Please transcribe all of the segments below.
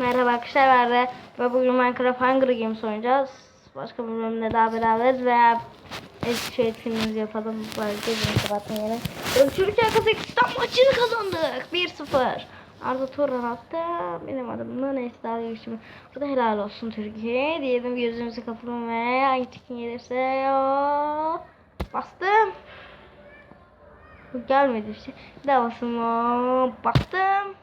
Merhaba arkadaşlar ben de ve bugün Minecraft Hunger Games oynayacağız. Başka bir bölümde daha beraberiz veya eski etkinliğimizi yapalım. Böyle gözünü kapatın yere. Türkiye Kazakistan maçını kazandık. 1-0. Arda Turan attı. Benim adımda neyse daha geçtim. Burada helal olsun Türkiye. Diyelim gözümüzü kapatın ve hangi tekin gelirse o. Bastım. Gelmedi işte. Daha basın. Bastım.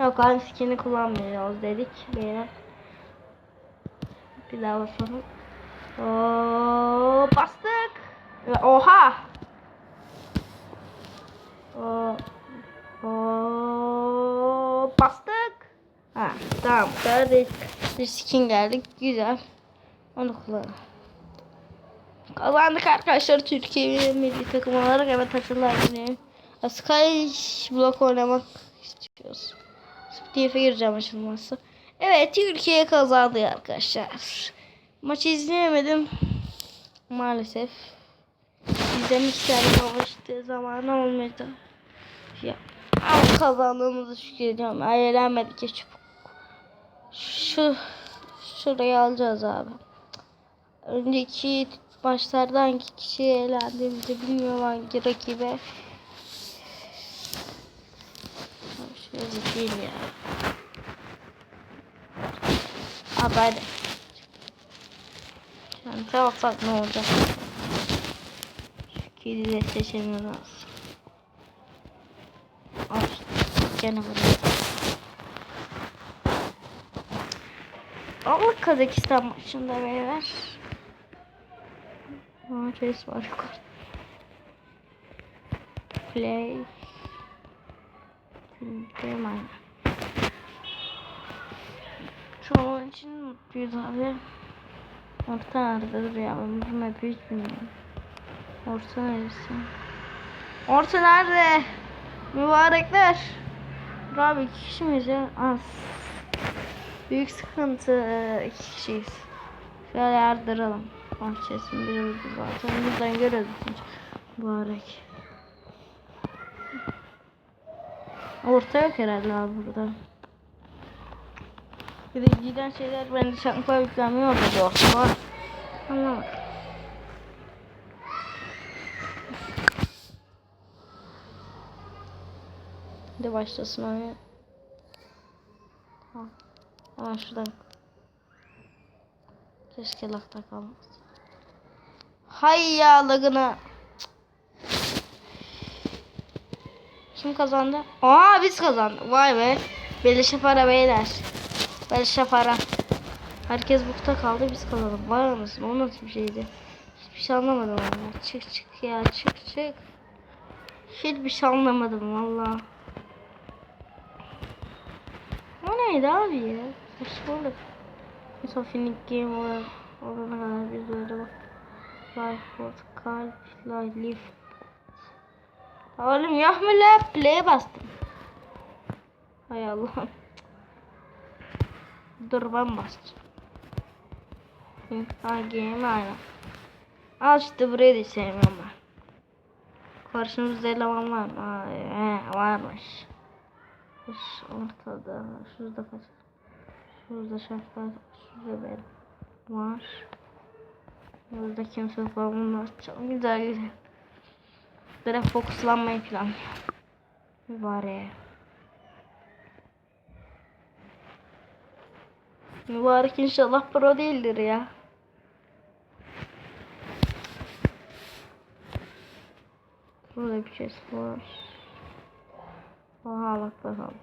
Yok aynı skin'i kullanmıyoruz dedik. Beğenin. Bir daha basalım. Oo, bastık. Oha. Oo, bastık. Ha, tamam. Kadar değil. Bir skin geldik. Güzel. Onu kullanalım. Kazandık arkadaşlar Türkiye milli takım olarak evet açılar Sky Block oynamak istiyoruz. Spotify'e gireceğim açılması. Evet Türkiye kazandı arkadaşlar. Maçı izleyemedim. Maalesef. İzlemek isterdim ama işte zamanı olmadı. Ya. Ama kazandığımızı şükrediyorum. Eğlenmedik ya çabuk. Şu şurayı alacağız abi. Önceki maçlarda hangi kişi eğlendiğimizi bilmiyorum hangi rakibe. Şöyle değil ya. Hadi. Şansa baksak ne olacak? Şu kedi de seçemiyoruz. Al buraya. Allah Kazakistan maçında beyler. Aa, Chase var yukarıda. Play. Aynen. Şu an için mutluyuz abi. Orta nerededir ya? Bu map'i hiç bilmiyorum. Orta neresi? Orta nerede? Mübarekler. Dur abi iki kişi miyiz ya? Az. Büyük sıkıntı. iki kişiyiz. Şöyle yardıralım. Bahçesini biliyoruz zaten. Buradan görüyoruz. Mübarek. Orta yok herhalde abi burada. De giden şeyler bende da orta var. Anlamadım. Hadi başlasın oyun. Tamam. Hemen şuradan. Keşke lakta kalmaz. Hay ya lagına. Kim kazandı? Aa biz kazandık. Vay be. Beleşe para beyler. Beleşe para. Herkes bukta kaldı biz kalalım. Var mısın? O nasıl bir şeydi? Hiçbir şey anlamadım valla. Çık çık ya çık çık. Hiçbir şey anlamadım valla. O neydi abi ya? Saçmalık. Sofinik game olarak olana kadar biz böyle bak. Lifeboat, kalp, life, lift. Oğlum mu la? Play'e bastım. Hay Allah'ım. Dur ben bastım. Ha game aynen. Al işte burayı da sevmiyorum ben. Karşımızda eleman var mı? Aa, he, varmış. Şu ortada. Şurada kaç. Şurada şartlar. Şurada benim. Var. Burada kimse yok. Bunlar çok güzel. Direkt fokuslanmayı planlıyorum. Mübarek. Mübarek inşallah pro değildir ya. Burada bir şey var. Oha bak bakalım.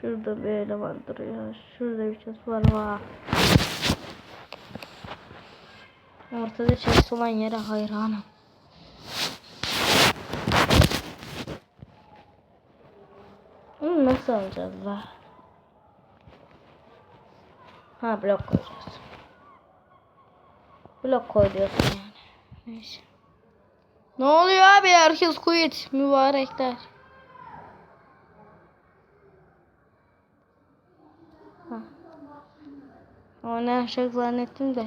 Şurada bir eleman duruyor. Şurada bir şey var. Vah. Ortada chest olan yere hayranım. Onu nasıl alacağız la? Ha blok koyacağız. Blok koy diyorsun yani. Neyse. Ne oluyor abi? Herkes quit. Mübarekler. Ha. O ne aşağı zannettim de.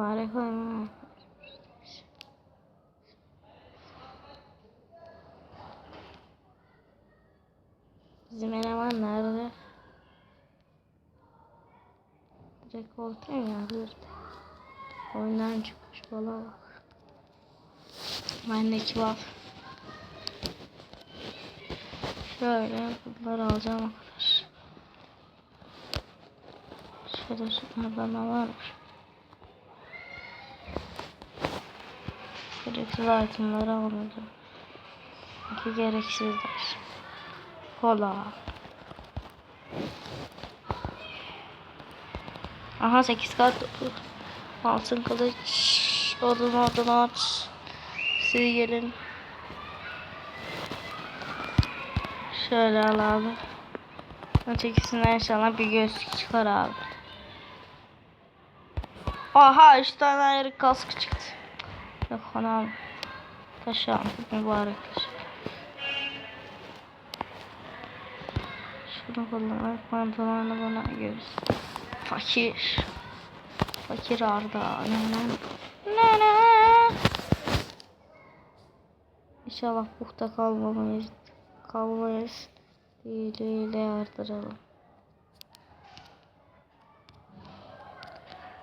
Mübarek oyun. Bizim eleman nerede? Direkt ortaya ya hırdı. Oyundan çıkmış bala bak. Bendeki var. Şöyle bunları alacağım arkadaşlar. Şöyle şunlardan da varmış. Gereksiz itemları almadım. İki gereksizler. Kola. Aha 8 kart altın kılıç. Odun odun at. Siz gelin. Şöyle al abi ötekisinden inşallah bir gözlük çıkar abi aha 3 tane ayrı kask çıktı yok ana taş al mübarek şunu kullanarak pantolonu bana görürsün Fakir. Fakir Arda. Ne ne ne ne. İnşallah bukta kalmamayız. Kalmayız. İyiliğiyle yardıralım.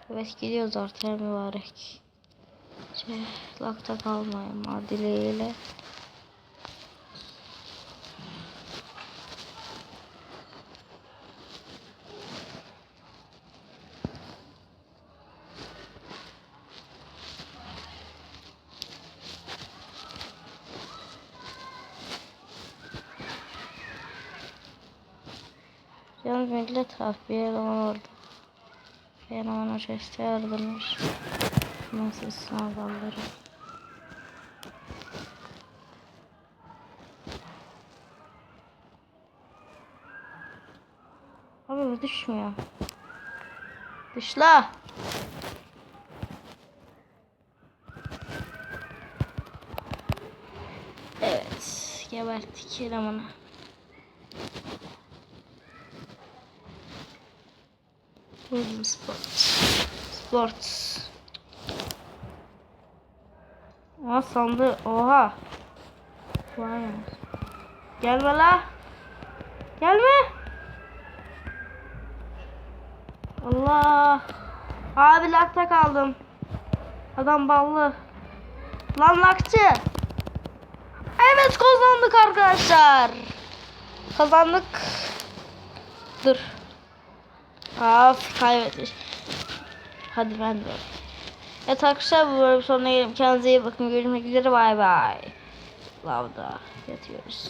Evet gidiyoruz artık mübarek. Şey, lakta kalmayın dileğiyle. Yalnız millet hafiye olan orada. Ben ona yardımmış. Nasıl sınavları. Abi bu düşmüyor. Dışla. Evet. Geberttik elemanı. Sport. Sport. Aa sandı. Oha. Vay. Gelme la. Gelme. Allah. Abi lakta kaldım. Adam ballı. Lan lakçı. Evet kazandık arkadaşlar. Kazandık. Dur. Of kaybetmiş. Hadi ben de. Evet arkadaşlar bu bölüm sonuna gelelim. Kendinize iyi bakın. Görüşmek üzere. Bay bay. Lavda yatıyoruz.